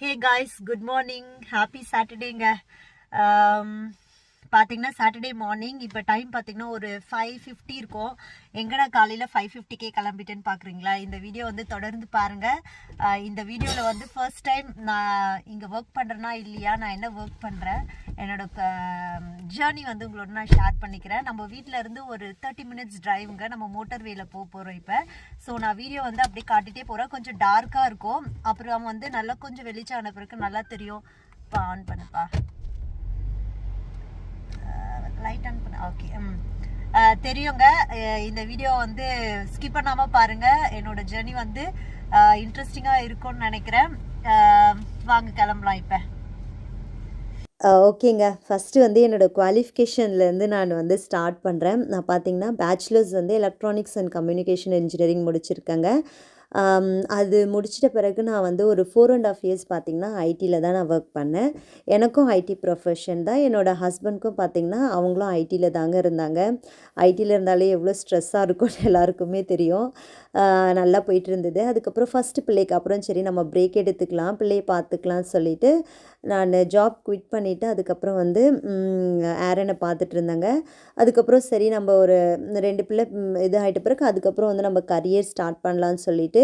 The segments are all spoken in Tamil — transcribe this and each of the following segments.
Hey guys good morning happy சாட்டர்டேங்க பார்த்தீங்கன்னா சாட்டர்டே மார்னிங் இப்போ டைம் பார்த்தீங்கன்னா ஒரு ஃபைவ் ஃபிஃப்டி இருக்கும். எங்கடா காலையில் ஃபைவ் ஃபிஃப்டிக்கே கிளம்பிட்டேன்னு பார்க்குறீங்களா இந்த வீடியோ வந்து தொடர்ந்து பாருங்கள் இந்த வீடியோவில் வந்து ஃபர்ஸ்ட் டைம் நான் இங்கே ஒர்க் பண்ணுறேன்னா இல்லையா? நான் என்ன ஒர்க் பண்ணுறேன் என்னோட ஜேர்னி வந்து உங்களோட நான் ஷேர் பண்ணிக்கிறேன். நம்ம வீட்டில் இருந்து ஒரு தேர்ட்டி மினிட்ஸ் டிரைவுங்க நம்ம மோட்டார் வேல போக போகிறோம் இப்போ. ஸோ நான் வீடியோ வந்து அப்படியே காட்டிகிட்டே போகிறேன் கொஞ்சம் டார்க்காக இருக்கும். அப்புறம் வந்து நல்லா கொஞ்சம் வெளிச்சம் ஆன பிறகு நல்லா தெரியும். இப்போ ஆன் பண்ணுப்பா லைட் ஆன் பண்ண ஓகே ம் um, தெரியுங்க. இந்த வீடியோ வந்து ஸ்கிப் பண்ணாமல் பாருங்கள் என்னோட ஜேர்னி வந்து இன்ட்ரெஸ்டிங்காக இருக்கும்னு நினைக்கிறேன். வாங்க கிளம்பலாம் இப்போ. ஓகேங்க. ஃபஸ்ட்டு வந்து என்னோடய குவாலிஃபிகேஷன்லேருந்து நான் வந்து ஸ்டார்ட் பண்ணுறேன் நான் பார்த்தீங்கன்னா பேச்சுலர்ஸ் வந்து எலக்ட்ரானிக்ஸ் அண்ட் கம்யூனிகேஷன் இன்ஜினியரிங் முடிச்சிருக்கேங்க. அது முடிச்சிட்ட பிறகு நான் வந்து ஒரு ஃபோர் அண்ட் ஆஃப் இயர்ஸ் பார்த்தீங்கன்னா ஐடியில் தான் நான் ஒர்க் பண்ணேன். எனக்கும் ஐடி ப்ரொஃபஷன் தான். என்னோடய ஹஸ்பண்ட்க்கும் பார்த்திங்கன்னா அவங்களும் ஐடியில் தாங்க இருந்தாங்க. ஐடியில் இருந்தாலே எவ்வளோ ஸ்ட்ரெஸ்ஸாக இருக்கும்னு எல்லாருக்குமே தெரியும். நல்லா போயிட்டு இருந்தது. அதுக்கப்புறம் ஃபஸ்ட்டு பிள்ளைக்கு அப்புறம் சரி நம்ம பிரேக் எடுத்துக்கலாம் பிள்ளையை பார்த்துக்கலாம்னு சொல்லிட்டு நான் ஜாப் குவிட் பண்ணிவிட்டு அதுக்கப்புறம் வந்து ஆரனை பார்த்துட்டு இருந்தேங்க. அதுக்கப்புறம் சரி நம்ம ஒரு ரெண்டு பிள்ளை இது ஆகிட்ட பிறகு அதுக்கப்புறம் வந்து நம்ம கரியர் ஸ்டார்ட் பண்ணலான்னு சொல்லிட்டு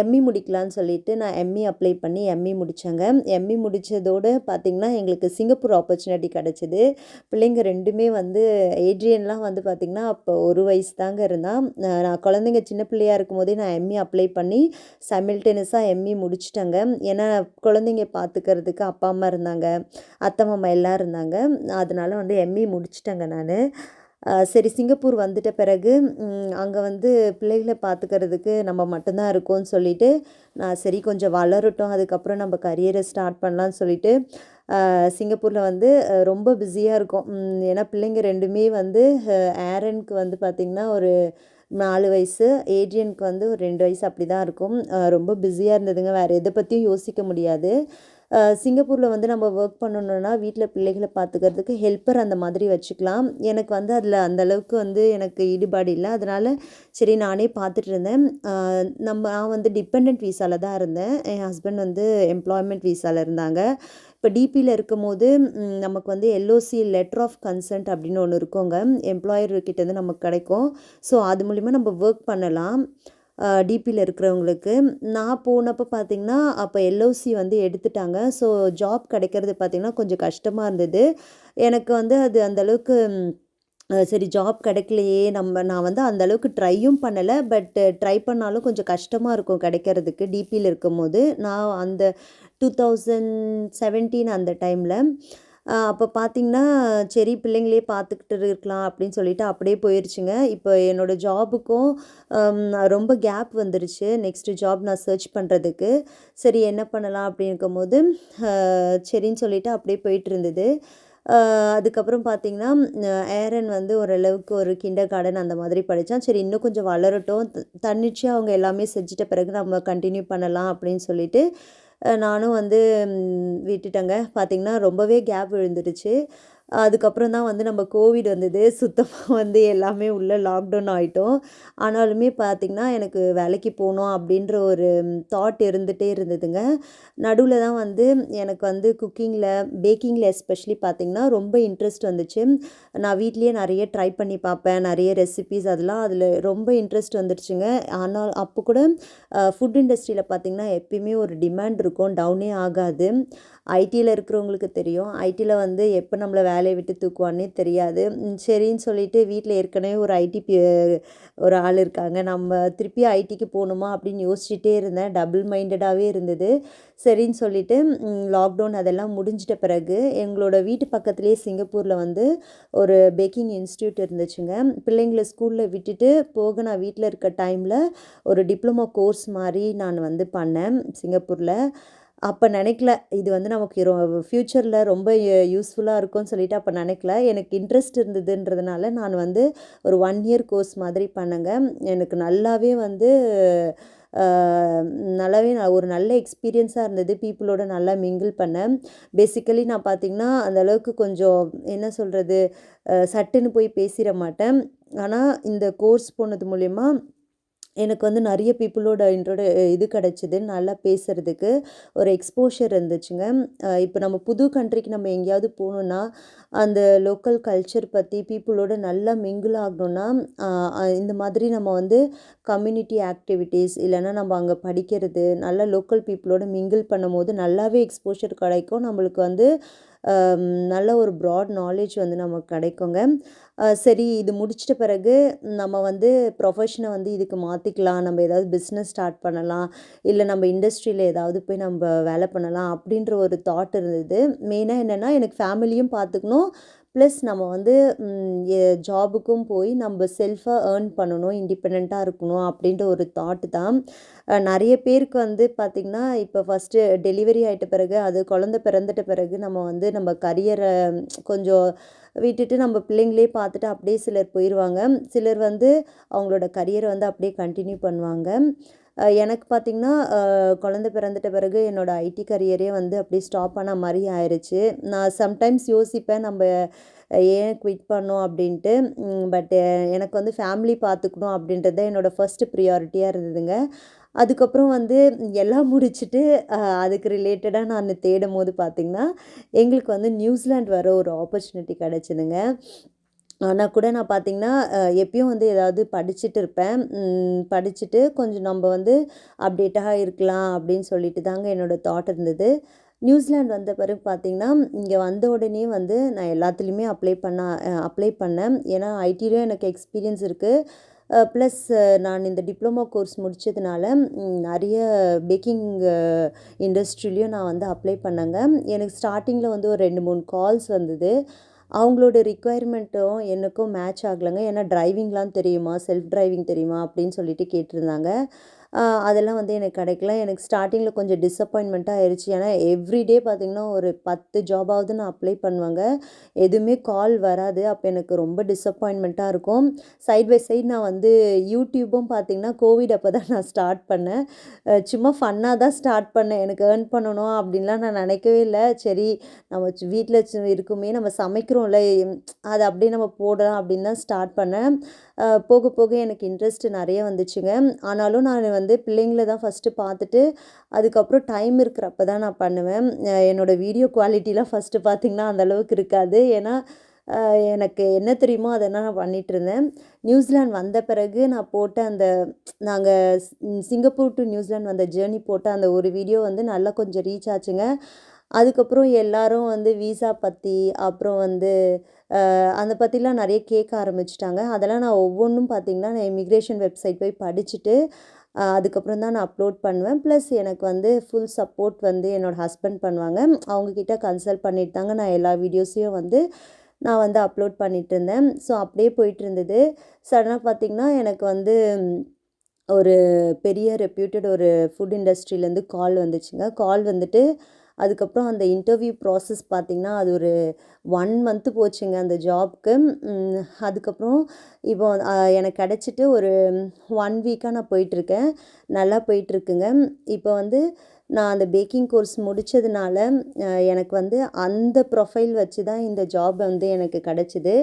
எம்இ முடிக்கலான்னு சொல்லிட்டு நான் எம்இ அப்ளை பண்ணி எம்இ முடித்தேங்க எம்இ முடித்ததோடு பார்த்திங்கன்னா எங்களுக்கு சிங்கப்பூர் ஆப்பர்ச்சுனிட்டி கிடச்சிது. பிள்ளைங்க ரெண்டுமே வந்து ஏட்ரியன்லாம் வந்து பார்த்திங்கன்னா அப்போ ஒரு வயசு தாங்க இருந்தான் நான் குழந்தைங்க சின்ன பிள்ளையா இருக்கும்போதே நான் எம்இ அப்ளை பண்ணி சைமில்டேனியஸாக எம்இ முடிச்சிட்டேங்க. ஏன்னா குழந்தைங்க பார்த்துக்கிறதுக்கு அப்பா அம்மா இருந்தாங்க. அத்தை மாமா எல்லாம் இருந்தாங்க. அதனால் வந்து எம்இ முடிச்சிட்டேங்க நான். சரி சிங்கப்பூர் வந்துட்ட பிறகு அங்கே வந்து பிள்ளைகளை பார்த்துக்கிறதுக்கு நம்ம மட்டும்தான் இருக்கோம்னு சொல்லிட்டு நான் சரி கொஞ்சம் வளரட்டும் அதுக்கப்புறம் நம்ம கரியரை ஸ்டார்ட் பண்ணலான்னு சொல்லிட்டு சிங்கப்பூரில் வந்து ரொம்ப பிஸியாக இருக்கும். ஏன்னா பிள்ளைங்க ரெண்டுமே வந்து ஏரனுக்கு வந்து பார்த்திங்கன்னா ஒரு நாலு வயசு ஏட்ரியனுக்கு வந்து ஒரு ரெண்டு வயசு அப்படி தான் இருக்கும் ரொம்ப பிஸியாக இருந்ததுங்க. வேறு எதை பற்றியும் யோசிக்க முடியாது. சிங்கப்பூரில் வந்து நம்ம ஒர்க் பண்ணணுன்னா வீட்டில் பிள்ளைகளை பார்த்துக்கிறதுக்கு ஹெல்ப்பர் அந்த மாதிரி வச்சுக்கலாம். எனக்கு வந்து அதில் அந்த அளவுக்கு வந்து எனக்கு ஈடுபாடு இல்லை. அதனால் சரி நானே பார்த்துட்டு இருந்தேன். நம்ம நான் வந்து டிபெண்ட் வீசாவில் தான் இருந்தேன். என் ஹஸ்பண்ட் வந்து எம்ப்ளாய்மெண்ட் வீசாவில் இருந்தாங்க. இப்போ டிபியில் இருக்கும்போது போது நமக்கு வந்து எல்ஓசி லெட்டர் ஆஃப் கன்சென்ட் அப்படின்னு ஒன்று இருக்குங்க. எம்ப்ளாயர் கிட்டேருந்து நமக்கு கிடைக்கும். ஸோ அது மூலிமா நம்ம ஒர்க் பண்ணலாம். டிபியில் இருக்கிறவங்களுக்கு. நான் போனப்போ பார்த்தீங்கன்னா அப்போ எல்ஓசி வந்து எடுத்துட்டாங்க. ஸோ ஜாப் கிடைக்கிறது பார்த்திங்கன்னா கொஞ்சம் கஷ்டமாக இருந்தது. எனக்கு வந்து அது அந்தளவுக்கு சரி ஜாப் கிடைக்கலையே. நம்ம நான் வந்து அந்த அளவுக்கு ட்ரையும் பண்ணலை. பட் ட்ரை பண்ணாலும் கொஞ்சம் கஷ்டமாக இருக்கும் கிடைக்கிறதுக்கு டிபியில் இருக்கும்போது. நான் அந்த டூ தௌசண்ட் செவன்டீன் அந்த டைமில் அப்போ பார்த்தீங்கன்னா சரி பிள்ளைங்களே பார்த்துக்கிட்டு இருக்கலாம் அப்படின்னு சொல்லிட்டு அப்படியே போயிடுச்சுங்க இப்போ என்னோடய ஜாபுக்கும் ரொம்ப கேப் வந்துருச்சு. நெக்ஸ்ட்டு ஜாப் நான் சர்ச் பண்ணுறதுக்கு சரி என்ன பண்ணலாம் அப்படின்னு இருக்கும்போது சரின்னு சொல்லிட்டு அப்படியே போயிட்டு இருந்தது அதுக்கப்புறம் பார்த்திங்கன்னா ஏரன் வந்து ஓரளவுக்கு ஒரு கிண்டர் கார்டன் அந்த மாதிரி படித்தான் சரி இன்னும் கொஞ்சம் வளரட்டும். தன்னிச்சு தன்னிச்சையாக அவங்க எல்லாமே செஞ்சிட்ட பிறகு நம்ம கண்டினியூ பண்ணலாம் அப்படின்னு சொல்லிட்டு நானும் வந்து விட்டுட்டேங்க. பார்த்திங்கன்னா ரொம்பவே கேப் விழுந்துடுச்சு. அதுக்கப்புறம் தான் வந்து நம்ம கோவிட் வந்தது. சுத்தமாக வந்து எல்லாமே உள்ள லாக்டவுன் ஆகிட்டோம் ஆனாலுமே பார்த்திங்கன்னா எனக்கு வேலைக்கு போகணும் அப்படின்ற ஒரு தாட் இருந்துகிட்டே இருந்ததுங்க. நடுவில் தான் வந்து எனக்கு வந்து குக்கிங்கில் பேக்கிங்கில் எஸ்பெஷலி பார்த்திங்கன்னா ரொம்ப இன்ட்ரெஸ்ட் வந்துச்சு. நான் வீட்லேயே நிறைய ட்ரை பண்ணி பார்ப்பேன். நிறைய ரெசிபீஸ் அதெல்லாம் அதில் ரொம்ப இன்ட்ரெஸ்ட் வந்துடுச்சுங்க ஆனால் அப்போ கூட ஃபுட் இண்டஸ்ட்ரியில் பார்த்திங்கன்னா எப்பயுமே ஒரு டிமாண்ட் இருக்கும். டவுனே ஆகாது. ஐடியில் இருக்கிறவங்களுக்கு தெரியும். ஐடியில் வந்து எப்போ நம்மளை வேலையை விட்டு தூக்குவான்னே தெரியாது. சரின்னு சொல்லிட்டு வீட்டில் ஏற்கனவே ஒரு ஐடி ஒரு ஆள் இருக்காங்க. நம்ம திருப்பி ஐடிக்கு போகணுமா அப்படின்னு யோசிச்சுட்டே இருந்தேன். டபுள் மைண்டடாகவே இருந்தது. சரின்னு சொல்லிட்டு லாக்டவுன் அதெல்லாம் முடிஞ்சிட்ட பிறகு எங்களோட வீட்டு பக்கத்துலேயே சிங்கப்பூரில் வந்து ஒரு பேக்கிங் இன்ஸ்டியூட் இருந்துச்சுங்க. பிள்ளைங்களை ஸ்கூலில் விட்டுட்டு போக நான் வீட்டில் இருக்க டைமில் ஒரு டிப்ளமோ கோர்ஸ் மாதிரி நான் வந்து பண்ணேன் சிங்கப்பூரில். அப்போ நினைக்கல. இது வந்து நமக்கு ஃப்யூச்சரில் ரொம்ப யூஸ்ஃபுல்லாக இருக்கும்னு சொல்லிட்டு அப்போ நினைக்கல. எனக்கு இன்ட்ரெஸ்ட் இருந்ததுன்றதுனால நான் வந்து ஒரு ஒன் இயர் கோர்ஸ் மாதிரி பண்ணேங்க. எனக்கு நல்லாவே வந்து நல்லாவே நான் ஒரு நல்ல எக்ஸ்பீரியன்ஸாக இருந்தது. பீப்புளோட நல்லா மிங்கிள் பண்ணேன் பேசிக்கலி நான் பார்த்திங்கன்னா அந்த அளவுக்கு கொஞ்சம் என்ன சொல்கிறது சட்டுன்னு போய் பேசிட மாட்டேன். ஆனால் இந்த கோர்ஸ் போனது மூலயமா எனக்கு வந்து நிறைய பீப்புளோட இன்ட்ரோட இது கிடச்சிது. நல்லா பேசுகிறதுக்கு ஒரு எக்ஸ்போஷர் இருந்துச்சுங்க. இப்போ நம்ம புது கண்ட்ரிக்கு நம்ம எங்கேயாவது போகணுன்னா அந்த லோக்கல் கல்ச்சர் பற்றி பீப்புளோட நல்லா மிங்கிள் ஆகணுன்னா இந்த மாதிரி நம்ம வந்து கம்யூனிட்டி ஆக்டிவிட்டீஸ் இல்லைன்னா நம்ம அங்கே படிக்கிறது நல்லா லோக்கல் பீப்புளோட மிங்கிள் பண்ணும்போது நல்லாவே எக்ஸ்போஷர் கிடைக்கும். நம்மளுக்கு வந்து நல்ல ஒரு ப்ராட் நாலேஜ் வந்து நமக்கு கிடைக்குங்க. சரி இது முடிச்சிட்ட பிறகு நம்ம வந்து ப்ரொஃபஷனை வந்து இதுக்கு மாற்றிக்கலாம் நம்ம ஏதாவது பிஸ்னஸ் ஸ்டார்ட் பண்ணலாம். இல்லை நம்ம இண்டஸ்ட்ரியில் ஏதாவது போய் நம்ம வேலை பண்ணலாம் அப்படின்ற ஒரு தாட் இருந்தது. மெயினாக என்னென்னா எனக்கு ஃபேமிலியும் பார்த்துக்கணும் ப்ளஸ் நம்ம வந்து ஜாபுக்கும் போய் நம்ம செல்ஃபாக ஏர்ன் பண்ணணும் இண்டிபெண்ட்டாக இருக்கணும் அப்படின்ற ஒரு தாட் தான். நிறைய பேருக்கு வந்து பார்த்திங்கன்னா இப்போ ஃபஸ்ட்டு டெலிவரி ஆகிட்ட பிறகு அது குழந்த பிறந்துட்ட பிறகு நம்ம வந்து நம்ம கரியரை கொஞ்சம் விட்டுட்டு நம்ம பிள்ளைங்களே பார்த்துட்டு அப்படியே சிலர் போயிடுவாங்க சிலர் வந்து அவங்களோட கரியரை வந்து அப்படியே கண்டினியூ பண்ணுவாங்க. எனக்கு பார்த்திங்கன்னா குழந்த பிறந்துட்ட பிறகு என்னோடய ஐடி கரியரே வந்து அப்படியே ஸ்டாப் ஆன மாதிரி ஆயிடுச்சு நான் சம்டைம்ஸ் யோசிப்பேன் நம்ம ஏன் குவிட் பண்ணோம் அப்படின்ட்டு. பட் எனக்கு வந்து ஃபேமிலி பார்த்துக்கணும் அப்படின்றது தான் என்னோடய ஃபஸ்ட்டு ப்ரியாரிட்டியாக இருந்ததுங்க. அதுக்கப்புறம் வந்து எல்லாம் முடிச்சுட்டு அதுக்கு ரிலேட்டடாக நான் தேடும் போது பார்த்திங்கன்னா எங்களுக்கு வந்து நியூசிலாண்ட் வர ஒரு ஆப்பர்ச்சுனிட்டி கிடச்சிதுங்க. ஆனால் கூட நான் பார்த்திங்கன்னா எப்பயும் வந்து ஏதாவது படிச்சுட்டு இருப்பேன். படிச்சுட்டு கொஞ்சம் நம்ம வந்து அப்டேட்டாக இருக்கலாம் அப்படின்னு சொல்லிட்டு தாங்க என்னோடய தாட் இருந்தது. நியூசிலாண்ட் வந்த பிறகு பார்த்திங்கன்னா இங்கே வந்த உடனே வந்து நான் எல்லாத்துலேயுமே அப்ளை பண்ண அப்ளை பண்ணேன். ஏன்னா ஐடிலையும் எனக்கு எக்ஸ்பீரியன்ஸ் இருக்குது ப்ளஸ் நான் இந்த டிப்ளமோ கோர்ஸ் முடித்ததுனால நிறைய பேக்கிங் இண்டஸ்ட்ரிலையும் நான் வந்து அப்ளை பண்ணேங்க. எனக்கு ஸ்டார்டிங்கில் வந்து ஒரு ரெண்டு மூணு கால்ஸ் வந்தது. அவங்களோட ரிக்குவயர்மெண்ட்டும் எனக்கும் மேட்ச் ஆகலைங்க. ஏன்னா டிரைவிங்லாம் தெரியுமா? செல்ஃப் டிரைவிங் தெரியுமா? அப்படின்னு சொல்லிட்டு கேட்டிருந்தாங்க. அதெல்லாம் வந்து எனக்கு கிடைக்கல. எனக்கு ஸ்டார்டிங்கில் கொஞ்சம் டிஸப்பாயின்மெண்ட்டாக ஆயிடுச்சு ஏன்னா எவ்ரிடே பார்த்திங்கன்னா ஒரு பத்து ஜாபாவது நான் அப்ளை பண்ணுவாங்க. எதுவுமே கால் வராது. அப்போ எனக்கு ரொம்ப டிஸப்பாயின்மெண்ட்டாக இருக்கும். சைட் பை சைட் நான் வந்து யூடியூப்பும் பார்த்திங்கன்னா கோவிட் அப்போ தான் நான் ஸ்டார்ட் பண்ணேன். சும்மா ஃபன்னாக தான் ஸ்டார்ட் பண்ணேன். எனக்கு ஏர்ன் பண்ணணும் அப்படின்லாம் நான் நினைக்கவே இல்லை. சரி நம்ம வீட்டில் இருக்குமே நம்ம சமைக்கிறோம்ல. அதை அப்படியே நம்ம போடலாம் அப்படின்னு தான் ஸ்டார்ட் பண்ணேன். போக போக எனக்கு இன்ட்ரெஸ்ட் நிறைய வந்துச்சுங்க. ஆனாலும் நான் வந்து பிள்ளைங்கள தான் ஃபஸ்ட்டு பார்த்துட்டு அதுக்கப்புறம் டைம் இருக்கிறப்ப தான் நான் பண்ணுவேன். என்னோடய என்னோட வீடியோ குவாலிட்டிலாம் ஃபஸ்ட்டு பார்த்திங்கன்னா அந்தளவுக்கு இருக்காது. ஏன்னா எனக்கு என்ன தெரியுமோ அதெல்லாம் நான் பண்ணிட்டு இருந்தேன். நியூசிலாந்து வந்த பிறகு நான் போட்ட அந்த நாங்கள் சிங்கப்பூர் டு நியூசிலாந்து வந்த ஜேர்னி போட்ட அந்த ஒரு வீடியோ வந்து நல்லா கொஞ்சம் ரீச் ஆச்சுங்க. அதுக்கப்புறம் எல்லாரும் வந்து விசா பற்றி அப்புறம் வந்து அந்த பற்றிலாம் நிறைய கேட்க ஆரம்பிச்சிட்டாங்க. அதெல்லாம் நான் ஒவ்வொன்றும் பார்த்திங்கன்னா நான் இமிக்ரேஷன் வெப்சைட் போய் படிச்சுட்டு அதுக்கப்புறம் தான் நான் அப்லோட் பண்ணுவேன். ப்ளஸ் எனக்கு வந்து ஃபுல் சப்போர்ட் வந்து என்னோடய ஹஸ்பண்ட் பண்ணுவாங்க. அவங்கக்கிட்ட கன்சல்ட் பண்ணிட்டு தாங்க நான் எல்லா வீடியோஸையும் வந்து நான் வந்து அப்லோட் பண்ணிட்டு இருந்தேன். ஸோ அப்படியே போயிட்டு இருந்தது. சடனாக பார்த்திங்கன்னா எனக்கு வந்து ஒரு பெரிய ரெப்யூட்டட் ஒரு ஃபுட் இண்டஸ்ட்ரியிலேருந்து கால் வந்துச்சுங்க. கால் வந்துட்டு அதுக்கப்புறம் அந்த இன்டர்வியூ ப்ராசஸ் பார்த்திங்கன்னா அது ஒரு ஒன் மந்த்து போச்சுங்க அந்த ஜாப்க்கு அதுக்கப்புறம் இப்போ எனக்கு கிடச்சிட்டு ஒரு ஒன் வீக்காக நான் போயிட்டுருக்கேன். நல்லா போயிட்டுருக்குங்க. இப்போ வந்து நான் அந்த பேக்கிங் கோர்ஸ் முடித்ததுனால எனக்கு வந்து அந்த ப்ரொஃபைல் வச்சு தான் இந்த ஜாப் வந்து எனக்கு கிடச்சிது.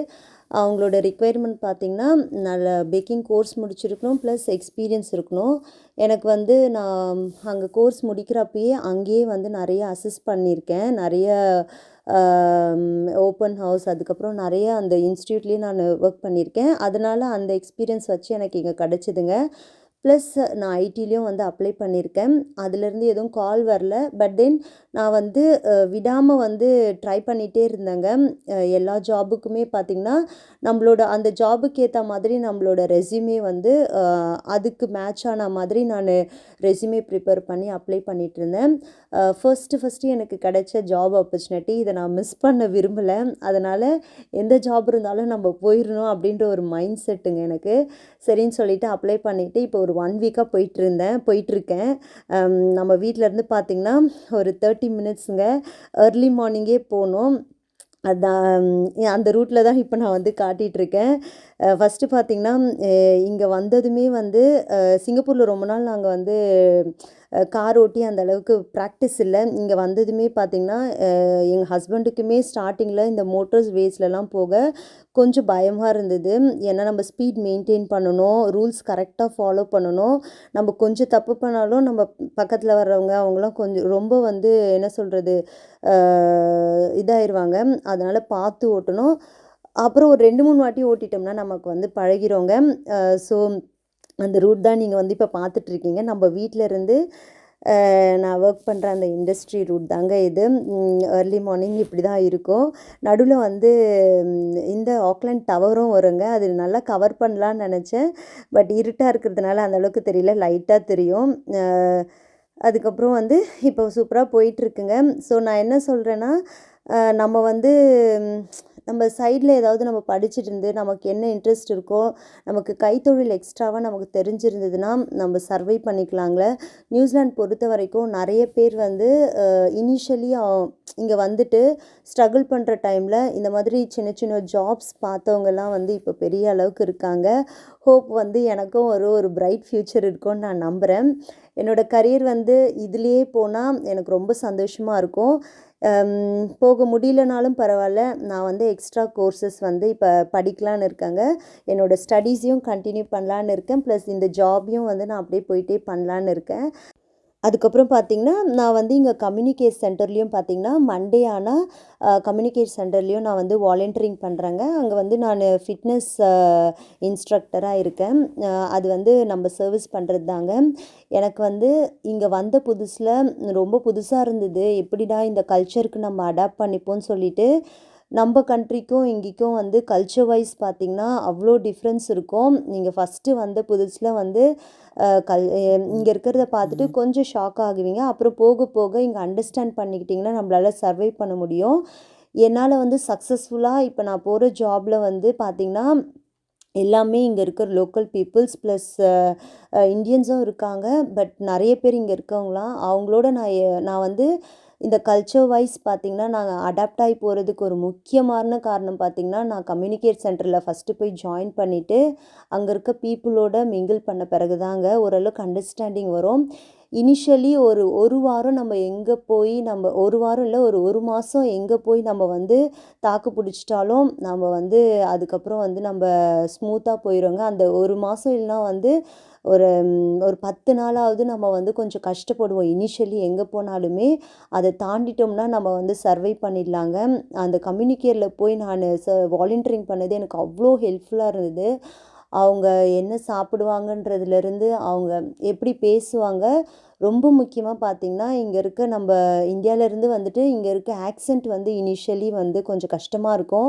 அவங்களோட ரிக்குவயர்மெண்ட் பார்த்திங்கன்னா நல்ல பேக்கிங் கோர்ஸ் முடிச்சிருக்கணும் ப்ளஸ் எக்ஸ்பீரியன்ஸ் இருக்கணும். எனக்கு வந்து நான் அங்கே கோர்ஸ் முடிக்கிறப்பயே அங்கேயே வந்து நிறைய அசிஸ்ட் பண்ணியிருக்கேன். நிறைய ஓப்பன் ஹவுஸ் அதுக்கப்புறம் நிறைய அந்த இன்ஸ்டியூட்லேயும் நான் ஒர்க் பண்ணியிருக்கேன். அதனால் அந்த எக்ஸ்பீரியன்ஸ் வச்சு எனக்கு இங்கே கிடச்சிதுங்க. ப்ளஸ் நான் ஐடிலையும் வந்து அப்ளை பண்ணியிருக்கேன் அதுலேருந்து எதுவும் கால் வரல. பட் தென் நான் வந்து விடாமல் வந்து ட்ரை பண்ணிகிட்டே இருந்தேங்க. எல்லா ஜாபுக்குமே பார்த்திங்கன்னா நம்மளோட அந்த ஜாபுக்கு ஏற்ற மாதிரி நம்மளோட ரெஸ்யூமே வந்து அதுக்கு மேட்ச் ஆன மாதிரி நான் ரெஸ்யூமே ப்ரிப்பேர் பண்ணி அப்ளை பண்ணிகிட்டு இருந்தேன். ஃபர்ஸ்ட்டு ஃபஸ்ட்டு எனக்கு கிடைச்ச ஜாப் ஆப்பர்ச்சுனிட்டி இதை நான் மிஸ் பண்ண விரும்பலை. அதனால் எந்த ஜாப் இருந்தாலும் நம்ம போயிடணும் அப்படின்ற ஒரு மைண்ட் செட்டுங்க எனக்கு. சரின்னு சொல்லிட்டு அப்ளை பண்ணிவிட்டு இப்போ ஒரு ஒன் வீக்காக போயிட்டுருந்தேன் போயிட்டுருக்கேன். நம்ம வீட்டிலேருந்து பார்த்திங்கன்னா ஒரு தேர்ட்டி மினிட்ஸுங்க ஏர்லி மார்னிங்கே போனோம். அதான் அந்த ரூட்டில் தான் இப்போ நான் வந்து காட்டிகிட்ருக்கேன் ஃபஸ்ட்டு பார்த்திங்கன்னா இங்கே வந்ததுமே வந்து சிங்கப்பூரில் ரொம்ப நாள் நாங்கள் வந்து கார் ஓட்டி அந்த அளவுக்கு ப்ராக்டிஸ் இல்லை. இங்கே வந்ததுமே பார்த்திங்கன்னா எங்கள் ஹஸ்பண்டுக்குமே ஸ்டார்டிங்கில் இந்த மோட்டர்ஸ் வேஸ்லலாம் போக கொஞ்சம் பயமாக இருந்தது. ஏன்னா நம்ம ஸ்பீட் மெயின்டைன் பண்ணணும் ரூல்ஸ் கரெக்டாக ஃபாலோ பண்ணணும். நம்ம கொஞ்சம் தப்பு பண்ணாலும் நம்ம பக்கத்தில் வர்றவங்க அவங்களாம் கொஞ்சம் ரொம்ப வந்து என்ன சொல்கிறது இதாயிருவாங்க. அதனால் பார்த்து ஓட்டணும். அப்புறம் ஒரு ரெண்டு மூணு வாட்டி ஓட்டிட்டோம்னா நமக்கு வந்து பழகிறோங்க ஸோ அந்த ரூட் தான் நீங்கள் வந்து இப்போ பார்த்துட்ருக்கீங்க. நம்ம வீட்டில் இருந்து நான் ஒர்க் பண்ணுற அந்த இண்டஸ்ட்ரி ரூட் தாங்க இது. ஏர்லி மார்னிங் இப்படி தான் இருக்கும். நடுவில் வந்து இந்த ஆக்லாண்ட் டவரும் வருங்க. அது நல்லா கவர் பண்ணலான்னு நினச்சேன். பட் இருட்டாக இருக்கிறதுனால அந்த அளவுக்கு தெரியல. லைட்டாக தெரியும். அதுக்கப்புறம் வந்து இப்போ சூப்பராக போயிட்டுருக்குங்க ஸோ நான் என்ன சொல்கிறேன்னா நம்ம வந்து நம்ம சைடில் ஏதாவது நம்ம படிச்சுட்டு இருந்து நமக்கு என்ன இன்ட்ரெஸ்ட் இருக்கோ நமக்கு கைத்தொழில் எக்ஸ்ட்ராவாக நமக்கு தெரிஞ்சிருந்ததுன்னா நம்ம சர்வை பண்ணிக்கலாங்களே நியூசிலாந்து பொறுத்த வரைக்கும் நிறைய பேர் வந்து இனிஷியலி இங்கே வந்துட்டு ஸ்ட்ரகிள் பண்ணுற டைமில் இந்த மாதிரி சின்ன சின்ன ஜாப்ஸ் பார்த்தவங்கலாம் வந்து இப்போ பெரிய அளவுக்கு இருக்காங்க. ஹோப் வந்து எனக்கும் ஒரு ஒரு பிரைட் ஃப்யூச்சர் இருக்கும்னு நான் நம்புகிறேன் என்னோடய கரியர் வந்து இதுலேயே போனால் எனக்கு ரொம்ப சந்தோஷமாக இருக்கும். போக முடியலனாலும் பரவாயில்ல. நான் வந்து எக்ஸ்ட்ரா கோர்சஸ் வந்து இப்போ படிக்கலான்னு இருக்கேங்க. என்னோடய ஸ்டடீஸையும் கண்டினியூ பண்ணலான்னு இருக்கேன். ப்ளஸ் இந்த ஜாபையும் வந்து நான் அப்படியே போயிட்டே பண்ணலான்னு இருக்கேன். அதுக்கப்புறம் பார்த்தீங்கன்னா நான் வந்து இங்கே கம்யூனிகேட் சென்டர்லேயும் பார்த்திங்கன்னா மண்டே ஆனால் கம்யூனிகேட் சென்டர்லேயும் நான் வந்து வாலண்டியரிங் பண்ணுறேங்க அங்கே வந்து நான் ஃபிட்னஸ் இன்ஸ்ட்ரக்டராக இருக்கேன். அது வந்து நம்ம சர்வீஸ் பண்ணுறது தாங்க எனக்கு வந்து இங்கே வந்த புதுசில் ரொம்ப புதுசாக இருந்தது. எப்படிடா இந்த கல்ச்சருக்கு நம்ம அடாப்ட் பண்ணிப்போம்னு சொல்லிட்டு நம்ம கண்ட்ரிக்கும் இங்கேக்கும் வந்து கல்ச்சர் வைஸ் பார்த்திங்கன்னா அவ்வளோ டிஃப்ரென்ஸ் இருக்கும். நீங்கள் ஃபஸ்ட்டு வந்த புதுசில் வந்து கல் இங்கே இருக்கிறத பார்த்துட்டு கொஞ்சம் ஷாக் ஆகுவீங்க. அப்புறம் போக போக இங்கே அண்டர்ஸ்டாண்ட் பண்ணிக்கிட்டிங்கன்னா நம்மளால சர்வை பண்ண முடியும். என்னால் வந்து சக்ஸஸ்ஃபுல்லாக இப்போ நான் போகிற ஜாபில் வந்து பார்த்திங்கன்னா எல்லாமே இங்கே இருக்கிற லோக்கல் பீப்புள்ஸ் ப்ளஸ் இந்தியன்ஸும் இருக்காங்க. பட் நிறைய பேர் இங்கே இருக்கவங்களாம் அவங்களோட நான் நான் வந்து இந்த கல்ச்சர் வைஸ் பார்த்திங்கன்னா நாங்கள் அடாப்ட் ஆகி போகிறதுக்கு ஒரு முக்கியமான காரணம் பார்த்திங்கன்னா நான் கம்யூனிகேட் சென்டரில் ஃபஸ்ட்டு போய் ஜாயின் பண்ணிவிட்டு அங்கே இருக்க பீப்புளோட மிங்கிள் பண்ண பிறகு தாங்க ஓரளவுக்கு அண்டர்ஸ்டாண்டிங் வரும். இனிஷியலி ஒரு ஒரு வாரம் நம்ம எங்கே போய் நம்ம ஒரு வாரம் இல்லை ஒரு ஒரு மாதம் எங்கே போய் நம்ம வந்து தாக்கு பிடிச்சிட்டாலும் நம்ம வந்து அதுக்கப்புறம் வந்து நம்ம ஸ்மூத்தாக போயிடுவோங்க அந்த ஒரு மாதம் இல்லைனா வந்து ஒரு ஒரு பத்து நாளாவது நம்ம வந்து கொஞ்சம் கஷ்டப்படுவோம். இனிஷியலி எங்கே போனாலுமே அதை தாண்டிட்டோம்னா நம்ம வந்து சர்வை பண்ணிடலாங்க. அந்த கம்யூனிகேரில் போய் நான் ச வாலண்டியரிங் பண்ணது எனக்கு அவ்வளோ ஹெல்ப்ஃபுல்லாக இருந்தது. அவங்க என்ன சாப்பிடுவாங்கன்றதுலேருந்து அவங்க எப்படி பேசுவாங்க ரொம்ப முக்கியமாக பார்த்தீங்கன்னா இங்கே இருக்க நம்ம இந்தியாவிலேருந்து வந்துட்டு இங்கே இருக்க ஆக்சென்ட் வந்து இனிஷியலி வந்து கொஞ்சம் கஷ்டமாக இருக்கும்.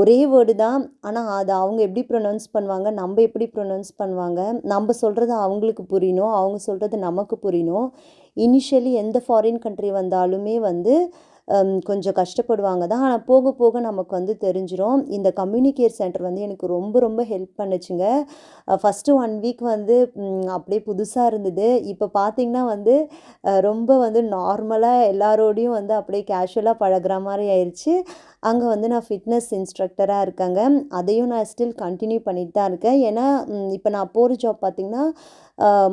ஒரே வேர்டு தான். ஆனால் அதை அவங்க எப்படி ப்ரொனவுன்ஸ் பண்ணுவாங்க நம்ம எப்படி ப்ரொனவுன்ஸ் பண்ணுவாங்க நம்ம சொல்கிறது அவங்களுக்கு புரியணும் அவங்க சொல்கிறது நமக்கு புரியணும். இனிஷியலி எந்த ஃபாரின் கண்ட்ரி வந்தாலுமே வந்து கொஞ்சம் கஷ்டப்படுவாங்க தான். ஆனால் போக போக நமக்கு வந்து தெரிஞ்சிடும் இந்த கம்யூனிகேட் சென்டர் வந்து எனக்கு ரொம்ப ரொம்ப ஹெல்ப் பண்ணுச்சுங்க. ஃபஸ்ட்டு ஒன் வீக் வந்து அப்படியே புதுசாக இருந்தது. இப்போ பார்த்தீங்கன்னா வந்து ரொம்ப வந்து நார்மலாக எல்லாரோடையும் வந்து அப்படியே கேஷுவலாக பழகுற மாதிரி ஆயிடுச்சு அங்கே வந்து நான் ஃபிட்னஸ் இன்ஸ்ட்ரக்டராக இருக்காங்க. அதையும் நான் ஸ்டில் கண்டினியூ பண்ணிட்டு தான் இருக்கேன். ஏன்னா இப்போ நான் போகிற ஜாப் பார்த்திங்கன்னா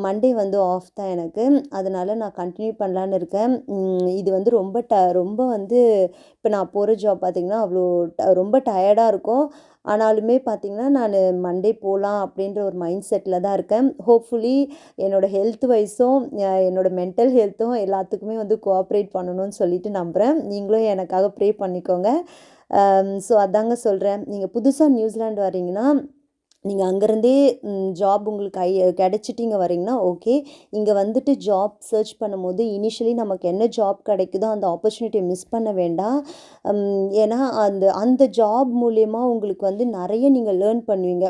மண்டே வந்து ஆஃப் தான் எனக்கு. அதனால் நான் கண்டினியூ பண்ணலான்னு இருக்கேன். இது வந்து ரொம்ப ட ரொம்ப வந்து இப்போ நான் போகிற ஜாப் பார்த்திங்கன்னா அவ்வளோ ட- ரொம்ப டயர்டாக இருக்கும். ஆனாலுமே பார்த்திங்கன்னா நான் மண்டே போகலாம் அப்படின்ற ஒரு மைண்ட் செட்டில் தான் இருக்கேன். ஹோப்ஃபுல்லி என்னோடய ஹெல்த் வைஸும் என்னோட மென்டல் ஹெல்த்தும் எல்லாத்துக்குமே வந்து கோஆப்ரேட் பண்ணணும்னு சொல்லிட்டு நம்புகிறேன் நீங்களும் எனக்காக ப்ரே பண்ணிக்கோங்க. ஸோ அதாங்க சொல்கிறேன் நீங்கள் புதுசாக நியூசிலாந்து வரீங்கன்னா நீங்கள் அங்கேருந்தே ஜாப் உங்களுக்கு ஐ கிடச்சிட்டிங்க வரீங்கன்னா ஓகே இங்கே வந்துட்டு ஜாப் சர்ச் பண்ணும்போது இனிஷியலி நமக்கு என்ன ஜாப் கிடைக்குதோ அந்த ஆப்பர்ச்சுனிட்டியை மிஸ் பண்ண வேண்டாம். ஏன்னா அந்த அந்த ஜாப் மூலயமா உங்களுக்கு வந்து நிறைய நீங்கள் லேர்ன் பண்ணுவீங்க.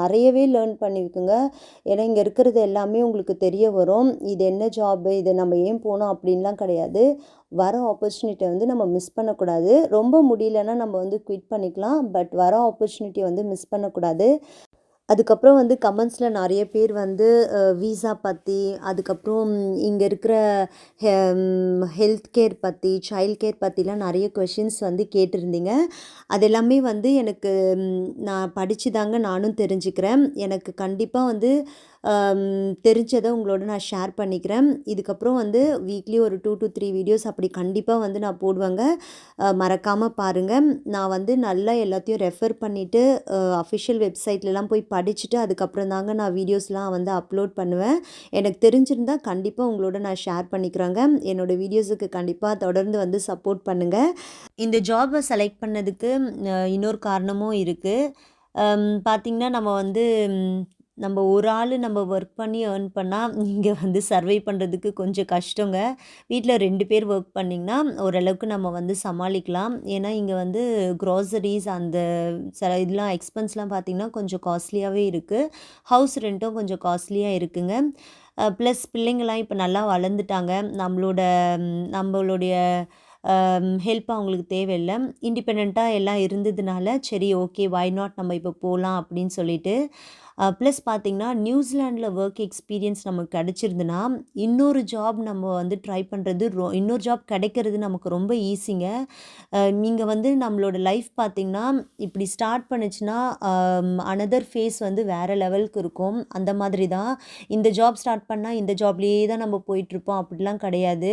நிறையவே லேர்ன் பண்ணிக்கோங்க ஏன்னா இங்கே இருக்கிறது எல்லாமே உங்களுக்கு தெரிய வரும். இது என்ன ஜாப் இது நம்ம ஏன் போனோம் அப்படின்லாம் கிடையாது. வர ஆப்பர்ச்சுனிட்டியை வந்து நம்ம மிஸ் பண்ணக்கூடாது. ரொம்ப முடியலன்னா நம்ம வந்து குவிட் பண்ணிக்கலாம். பட் வர ஆப்பர்ச்சுனிட்டியை வந்து மிஸ் பண்ணக்கூடாது. அதுக்கப்புறம் வந்து கமெண்ட்ஸில் நிறைய பேர் வந்து வீசா பற்றி அதுக்கப்புறம் இங்கே இருக்கிற ஹெல்த் கேர் பற்றி சைல்ட் கேர் பற்றிலாம் நிறைய கொஷின்ஸ் வந்து கேட்டிருந்தீங்க. அது எல்லாமே வந்து எனக்கு நான் படித்து தாங்க நானும் தெரிஞ்சுக்கிறேன். எனக்கு கண்டிப்பாக வந்து தெரிஞ்சதை உங்களோட நான் ஷேர் பண்ணிக்கிறேன். இதுக்கப்புறம் வந்து வீக்லி ஒரு டூ டு த்ரீ வீடியோஸ் அப்படி கண்டிப்பாக வந்து நான் போடுவேங்க. மறக்காமல் பாருங்கள் நான் வந்து நல்லா எல்லாத்தையும் ரெஃபர் பண்ணிவிட்டு அஃபிஷியல் வெப்சைட்லலாம் போய் படிச்சுட்டு அதுக்கப்புறம் தாங்க நான் வீடியோஸ்லாம் வந்து அப்லோட் பண்ணுவேன். எனக்கு தெரிஞ்சிருந்தால் கண்டிப்பாக உங்களோட நான் ஷேர் பண்ணிக்கிறேங்க. என்னோடய வீடியோஸுக்கு கண்டிப்பாக தொடர்ந்து வந்து சப்போர்ட் பண்ணுங்கள் இந்த ஜாபை செலக்ட் பண்ணதுக்கு இன்னொரு காரணமும் இருக்குது பார்த்திங்கன்னா நம்ம வந்து நம்ம ஒரு ஆள் நம்ம ஒர்க் பண்ணி ஏர்ன் பண்ணால் இங்கே வந்து சர்வை பண்ணுறதுக்கு கொஞ்சம் கஷ்டங்க. வீட்டில் ரெண்டு பேர் ஒர்க் பண்ணிங்கன்னா ஓரளவுக்கு நம்ம வந்து சமாளிக்கலாம். ஏன்னா இங்கே வந்து க்ராசரிஸ் அந்த சில இதெல்லாம் எக்ஸ்பென்ஸ்லாம் பார்த்திங்கன்னா கொஞ்சம் காஸ்ட்லியாகவே இருக்குது ஹவுஸ் ரெண்ட்டும் கொஞ்சம் காஸ்ட்லியாக இருக்குங்க. ப்ளஸ் பிள்ளைங்கள்லாம் இப்போ நல்லா வளர்ந்துட்டாங்க. நம்மளோட நம்மளுடைய ஹெல்ப் அவங்களுக்கு தேவையில்லை. இண்டிபெண்ட்டாக எல்லாம் இருந்ததுனால சரி ஓகே வை நாட் நம்ம இப்போ போகலாம் அப்படின்னு சொல்லிட்டு ப்ளஸ் பார்த்திங்கன்னா நியூசிலாண்டில் ஒர்க் எக்ஸ்பீரியன்ஸ் நமக்கு கிடச்சிருந்துன்னா இன்னொரு ஜாப் நம்ம வந்து ட்ரை பண்ணுறது ரொ இன்னொரு ஜாப் கிடைக்கிறது நமக்கு ரொம்ப ஈஸிங்க நீங்கள் வந்து நம்மளோட லைஃப் பார்த்திங்கன்னா இப்படி ஸ்டார்ட் பண்ணுச்சுன்னா அனதர் ஃபேஸ் வந்து வேறு லெவலுக்கு இருக்கும். அந்த மாதிரி தான். இந்த ஜாப் ஸ்டார்ட் பண்ணால் இந்த ஜாப்லேயே தான் நம்ம போயிட்டுருப்போம். அப்படிலாம் கிடையாது.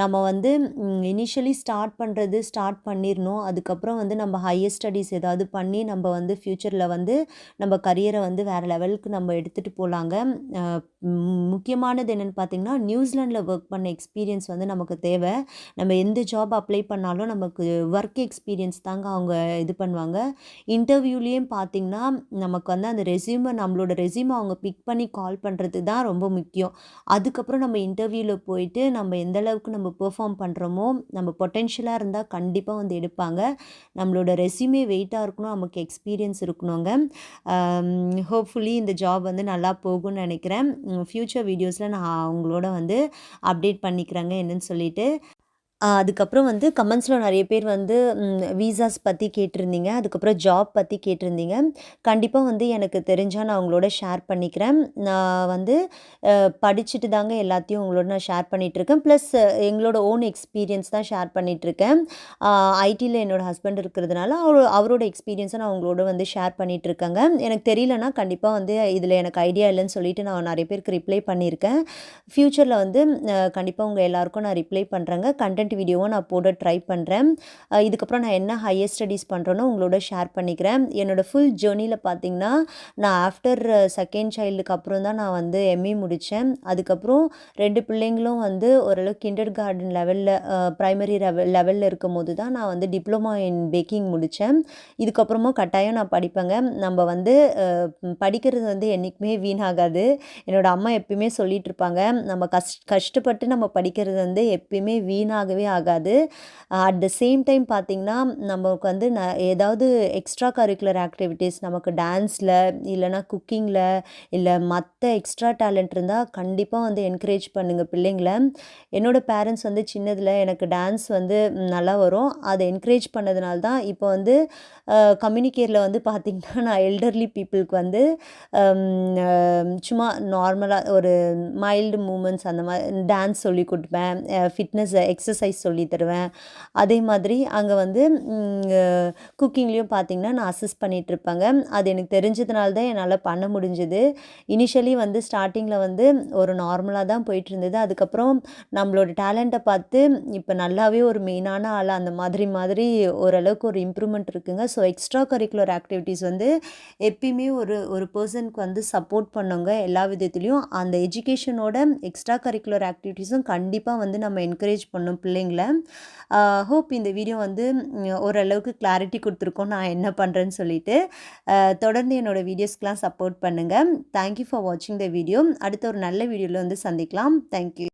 நம்ம வந்து இனிஷியலி ஸ்டார்ட் பண்ணுறது ஸ்டார்ட் பண்ணிடணும் அதுக்கப்புறம் வந்து நம்ம ஹையர் ஸ்டடீஸ் ஏதாவது பண்ணி நம்ம வந்து ஃப்யூச்சரில் வந்து நம்ம கரியரை வந்து வேறு லெவலுக்கு நம்ம எடுத்துகிட்டு போகலாங்க முக்கியமானது என்னென்னு பார்த்தீங்கன்னா நியூசிலாண்டில் ஒர்க் பண்ண எக்ஸ்பீரியன்ஸ் வந்து நமக்கு தேவை. நம்ம எந்த ஜாப் அப்ளை பண்ணாலும் நமக்கு ஒர்க் எக்ஸ்பீரியன்ஸ் தாங்க அவங்க இது பண்ணுவாங்க. இன்டர்வியூலேயும் பார்த்தீங்கன்னா நமக்கு வந்து அந்த ரெஸ்யூமை நம்மளோட ரெஸ்யூமை அவங்க பிக் பண்ணி கால் பண்ணுறது தான் ரொம்ப முக்கியம். அதுக்கப்புறம் நம்ம இன்டர்வியூவில் போயிட்டு நம்ம எந்த அளவுக்கு நம்ம பெர்ஃபார்ம் பண்ணுறோமோ நம்ம பொட்டென்ஷியலாக இருந்தால் கண்டிப்பாக வந்து எடுப்பாங்க. நம்மளோட ரெஸ்யூமே வெயிட்டாக இருக்கணும் நமக்கு எக்ஸ்பீரியன்ஸ் இருக்கணுங்க. ஹோ ஹோப்ஃபுல்லி இந்த ஜாப் வந்து நல்லா போகும்னு நினைக்கிறேன். ஃப்யூச்சர் வீடியோஸில் நான் அவங்களோட வந்து அப்டேட் பண்ணிக்கிறேங்க என்னன்னு சொல்லிட்டு. அதுக்கப்புறம் வந்து கமெண்ட்ஸில் நிறைய பேர் வந்து வீசாஸ் பற்றி கேட்டிருந்தீங்க அதுக்கப்புறம் ஜாப் பற்றி கேட்டிருந்தீங்க. கண்டிப்பாக வந்து எனக்கு தெரிஞ்சால் நான் உங்களோட ஷேர் பண்ணிக்கிறேன். நான் வந்து படிச்சுட்டு தாங்க எல்லாத்தையும் உங்களோட நான் ஷேர் பண்ணிகிட்ருக்கேன் ப்ளஸ் எங்களோட ஓன் எக்ஸ்பீரியன்ஸ் தான் ஷேர் பண்ணிகிட்ருக்கேன் ஐடியில் என்னோட ஹஸ்பண்ட் இருக்கிறதுனால அவர் அவரோட எக்ஸ்பீரியன்ஸை நான் உங்களோட வந்து ஷேர் பண்ணிகிட்ருக்கேங்க எனக்கு தெரியலனா கண்டிப்பாக வந்து இதில் எனக்கு ஐடியா இல்லைன்னு சொல்லிட்டு நான் நிறைய பேருக்கு ரிப்ளை பண்ணியிருக்கேன். ஃப்யூச்சரில் வந்து கண்டிப்பாக உங்கள் எல்லாருக்கும் நான் ரிப்ளை பண்ணுறேங்க கண்டென்ட் வீடியோவும் நான் போட ட்ரை பண்ணுறேன் இதுக்கப்புறம் நான் என்ன ஹையர் ஸ்டடீஸ் பண்ணுறேனோ உங்களோட ஷேர் பண்ணிக்கிறேன். என்னோடய ஃபுல் ஜேர்னியில் பார்த்தீங்கன்னா நான் ஆஃப்டர் செகண்ட் சைல்டுக்கு அப்புறம் தான் நான் வந்து எம்இ முடித்தேன் அதுக்கப்புறம் ரெண்டு பிள்ளைங்களும் வந்து ஓரளவு கிண்டர் கார்டன் லெவலில் ப்ரைமரி லெவல் லெவலில் இருக்கும் போது தான் நான் வந்து டிப்ளமா இன் பேக்கிங் முடித்தேன் இதுக்கப்புறமும் கட்டாயம் நான் படிப்பேங்க. நம்ம வந்து படிக்கிறது வந்து என்றைக்குமே வீணாகாது. என்னோட அம்மா எப்பயுமே சொல்லிகிட்ருப்பாங்க நம்ம கஷ் கஷ்டப்பட்டு நம்ம படிக்கிறது வந்து எப்பயுமே வீணாகவே ஆகாது. அட் த சேம் டைம் பார்த்திங்கன்னா நமக்கு வந்து ந ஏதாவது எக்ஸ்ட்ரா கரிக்குலர் ஆக்டிவிட்டீஸ் நமக்கு டான்ஸில் இல்லைனா குக்கிங்கில் இல்லை மற்ற எக்ஸ்ட்ரா டேலண்ட் இருந்தால் கண்டிப்பாக வந்து என்கரேஜ் பண்ணுங்கள் பிள்ளைங்கள. என்னோடய பேரண்ட்ஸ் வந்து சின்னதில் எனக்கு டான்ஸ் வந்து நல்லா வரும். அதை என்கரேஜ் பண்ணதுனால தான் இப்போ வந்து கம்யூனிகேரில் வந்து பார்த்திங்கன்னா நான் எல்டர்லி பீப்புளுக்கு வந்து சும்மா நார்மலாக ஒரு மைல்டு மூமெண்ட்ஸ் அந்த மாதிரி டான்ஸ் சொல்லி கொடுப்பேன். ஃபிட்னஸ் எக்ஸசைஸ் சொல்லி தருவேன். அதே மாதிரி அங்கே வந்து குக்கிங்லேயும் பார்த்திங்கன்னா நான் அசிஸ்ட் பண்ணிகிட்ருப்பாங்க அது எனக்கு தெரிஞ்சதுனால தான் என்னால் பண்ண முடிஞ்சது. இனிஷியலி வந்து ஸ்டார்டிங்கில் வந்து ஒரு நார்மலாக தான் போயிட்டு இருந்தது அதுக்கப்புறம் நம்மளோட டேலண்ட்டை பார்த்து இப்போ நல்லாவே ஒரு மெயினான ஆள் அந்த மாதிரி மாதிரி ஓரளவுக்கு ஒரு இம்ப்ரூவ்மெண்ட் இருக்குங்க. ஸோ எக்ஸ்ட்ரா கரிக்குலர் ஆக்டிவிட்டீஸ் வந்து எப்பயுமே ஒரு ஒரு பர்சனுக்கு வந்து சப்போர்ட் பண்ணுங்க எல்லா விதத்துலேயும். அந்த எஜுகேஷனோட எக்ஸ்ட்ரா கரிக்குலர் ஆக்டிவிட்டீஸும் கண்டிப்பாக வந்து நம்ம என்கரேஜ் பண்ணோம். பிள்ளைங்கள. ஹோப் இந்த வீடியோ வந்து ஓரளவுக்கு கிளாரிட்டி கொடுத்துருக்கோம். நான் என்ன பண்ணுறேன்னு சொல்லிட்டு தொடர்ந்து என்னோடய வீடியோஸ்க்கெலாம் சப்போர்ட் பண்ணுங்கள் தேங்க்யூ ஃபார் வாட்சிங் த வீடியோ அடுத்த ஒரு நல்ல வீடியோவில் வந்து சந்திக்கலாம். தேங்க்யூ